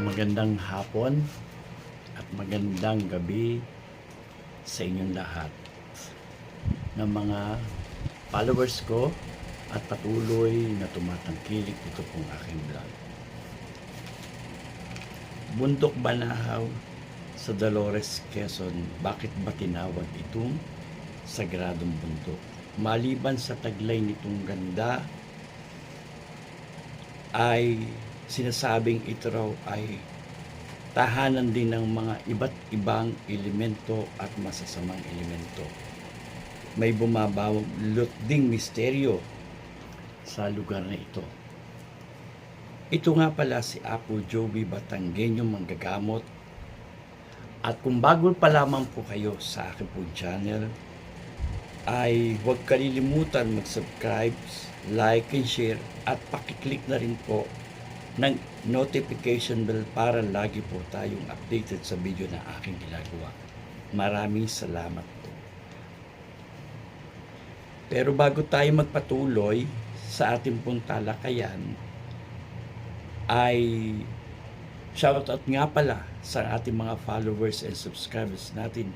Magandang hapon at magandang gabi sa inyong lahat ng mga followers ko at patuloy na tumatangkilik ito pong aking vlog. Bundok Banahaw sa Dolores, Quezon. Bakit ba tinawag itong sagradong bundok? Maliban sa taglay nitong ganda, ay sinasabing ito raw ay tahanan din ng mga iba't ibang elemento at masasamang elemento. May bumabawalot ding misteryo sa lugar na ito. Ito nga pala si Apo Joby Batanggenyo Manggagamot. At kung bago pa lamang po kayo sa aking po channel, ay huwag kalilimutan mag-subscribe, like and share at pakiclick na rin po ng notification bell para lagi po tayong updated sa video na aking ginagawa. Maraming salamat po. Pero bago tayo magpatuloy sa ating pong talakayan, ay shoutout nga pala sa ating mga followers and subscribers natin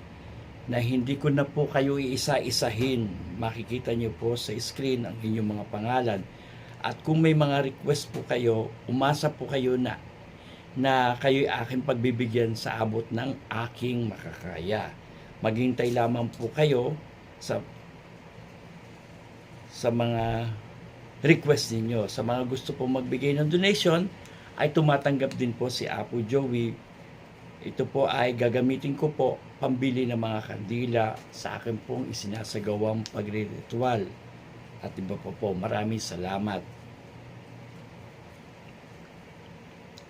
na hindi ko na po kayo iisa-isahin. Makikita niyo po sa screen ang inyong mga pangalan. At kung may mga request po kayo, umasa po kayo na na kayo aking pagbibigyan sa abot ng aking makakaya. Maghintay lamang po kayo sa sa mga request ninyo. Sa mga gusto po magbigay ng donation, ay tumatanggap din po si Apo Joey. Ito po ay gagamitin ko po pambili ng mga kandila sa akin pong isinasagawang pagriritual. At iba po po, maraming salamat.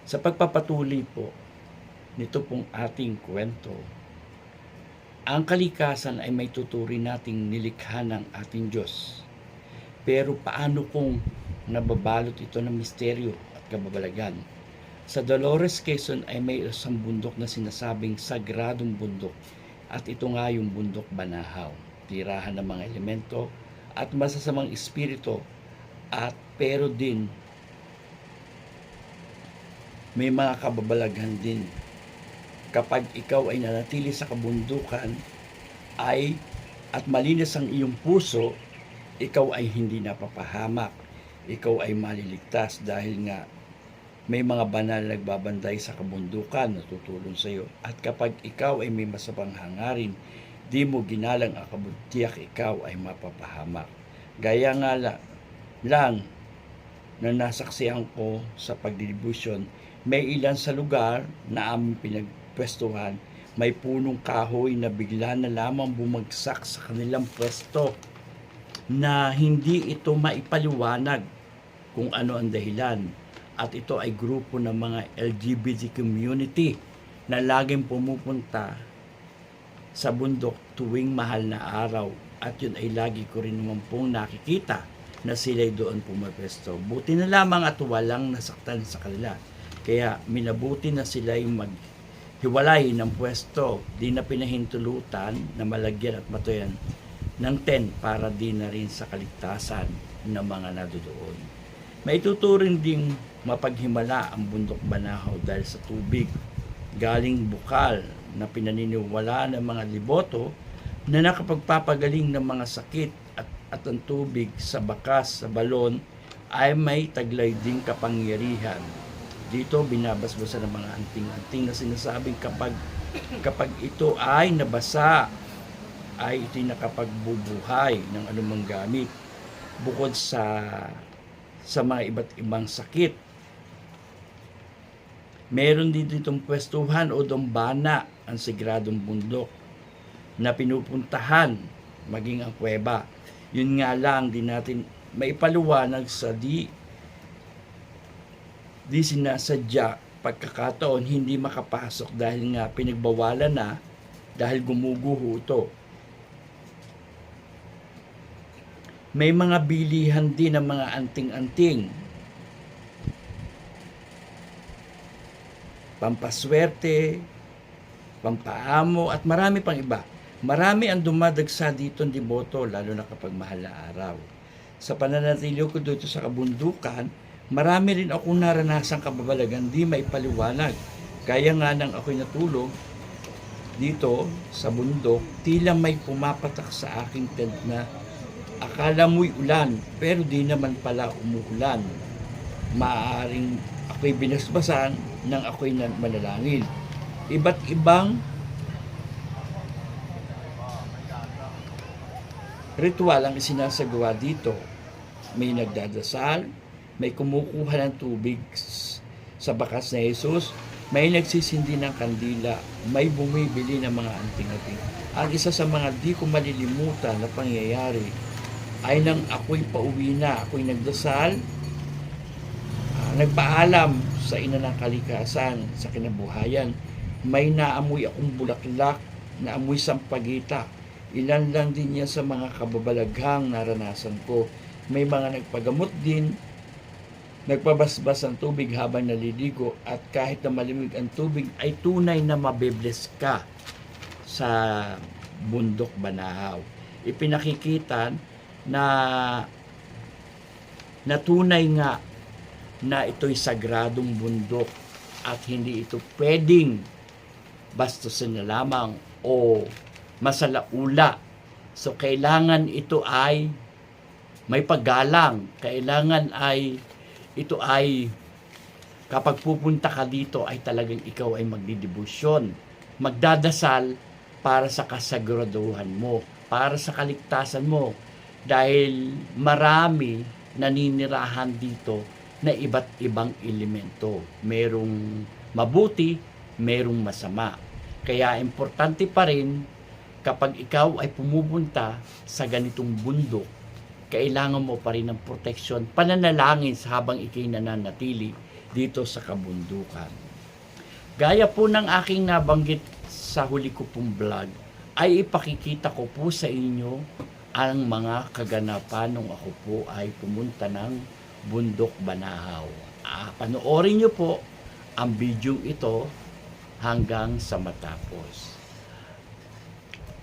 Sa pagpapatuloy po nito pong ating kwento, ang kalikasan ay may tuturin nating nilikha ng ating Diyos. Pero paano kung nababalot ito ng misteryo at kababalagan? Sa Dolores, Quezon ay may isang bundok na sinasabing sagradong bundok at ito nga yung bundok Banahaw. Tirahan ng mga elemento at masasamang espiritu at pero din may mga kababalaghan din. Kapag ikaw ay nanatili sa kabundukan ay at malinis ang iyong puso, ikaw ay hindi napapahamak. Ikaw ay maliligtas dahil nga may mga banal na nagbabantay sa kabundukan na tutulong sa iyo. At kapag ikaw ay may masabang hangarin, di mo ginalang ang kabuntiyak, ikaw ay mapapahamak. Gaya nga la, lang na nasaksihan ko sa pagdilibusyon, may ilan sa lugar na aming pinagpwestuhan, may punong kahoy na bigla na lamang bumagsak sa kanilang pwesto na hindi ito maipaliwanag kung ano ang dahilan. At ito ay grupo ng mga LGBT community na laging pumupunta sa bundok tuwing mahal na araw. At yun ay lagi ko rin naman pong nakikita na sila'y doon pumapesto. Buti na lamang at walang nasaktan sa kanila. Kaya minabuti na sila yung maghiwalay ng pwesto. Di na pinahintulutan na malagyan at matuyan ng tent para di na rin sa kaligtasan ng mga nadodoon. May tuturing ding mapaghimala ang bundok Banahaw dahil sa tubig galing bukal na pinaniniwala ng mga liboto na nakapagpapagaling ng mga sakit at, at ang tubig sa bakas sa balon ay may taglay ding kapangyarihan. Dito binabasbasa ng mga anting-anting na sinasabing kapag kapag ito ay nabasa ay ito'y nakapagbubuhay ng anumang gamit bukod sa sa mga iba't ibang sakit. Meron din ditong pwestuhan o dombana ang sigradong bundok na pinupuntahan maging ang kuweba. Yun nga lang din natin maipaluwanag sa di di sinasadya pagkakataon hindi makapasok dahil nga pinagbawalan na dahil gumuguho ito. May mga bilihan din ng mga anting-anting. Pampaswerte, pampaamo at marami pang iba. Marami ang dumadagsa dito ng devoto lalo na kapag mahal na araw. Sa pananatili ko dito sa kabundukan, Marami rin akong naranasang kababalagan di may paliwanag. Kaya nga nang ako'y natulog dito sa bundok, tila may pumapatak sa aking tent na akala mo'y ulan, pero di naman pala umuulan. Maaaring ako'y binasbasan nang ako'y manalangin. Iba't ibang ritual ang isinasagawa dito. May nagdadasal, may kumukuha ng tubig sa bakas na Jesus, may nagsisindi ng kandila, may bumibili ng mga anting-anting. Ang isa sa mga di ko malilimutan na pangyayari ay nang ako'y pauwi na, ako'y nagdasal, ah, nagpaalam sa ina ng kalikasan, sa kinabuhayan, may naamoy akong bulaklak, naamoy sampagita, Ilan lang din yan sa mga kababalaghang naranasan ko. May mga nagpagamot din, nagpabasbas ng tubig habang naliligo at kahit na malimig ang tubig ay tunay na mabibless ka sa bundok Banahaw. Ipinakikita na na tunay nga na ito'y sagradong bundok at hindi ito pwedeng bastusin na lamang o masalaula. So, kailangan ito ay may paggalang. Kailangan ay ito ay kapag pupunta ka dito ay talagang ikaw ay magdidibusyon. Magdadasal para sa kasagraduhan mo, para sa kaligtasan mo. Dahil marami naninirahan dito na iba't ibang elemento. Merong mabuti, merong masama. Kaya importante pa rin kapag ikaw ay pumupunta sa ganitong bundok, kailangan mo pa rin ng proteksyon, pananalangin sa habang ikay nananatili dito sa kabundukan. Gaya po ng aking nabanggit sa huli ko pong vlog, ay ipakikita ko po sa inyo ang mga kaganapan nung ako po ay pumunta ng Bundok Banahaw. Ah, panoorin nyo po ang video ito hanggang sa matapos.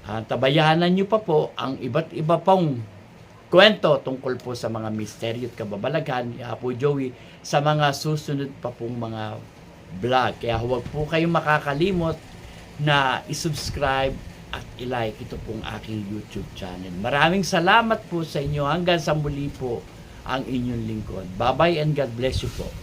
Ah, tabayanan nyo pa po ang iba't iba pong kwento tungkol po sa mga misteryo at kababalaghan ni Apo Joey sa mga susunod pa pong mga vlog. Kaya huwag po kayong makakalimot na isubscribe at ilike ito pong aking YouTube channel. Maraming salamat po sa inyo. Hanggang sa muli po ang inyong lingkod. Bye-bye and God bless you po.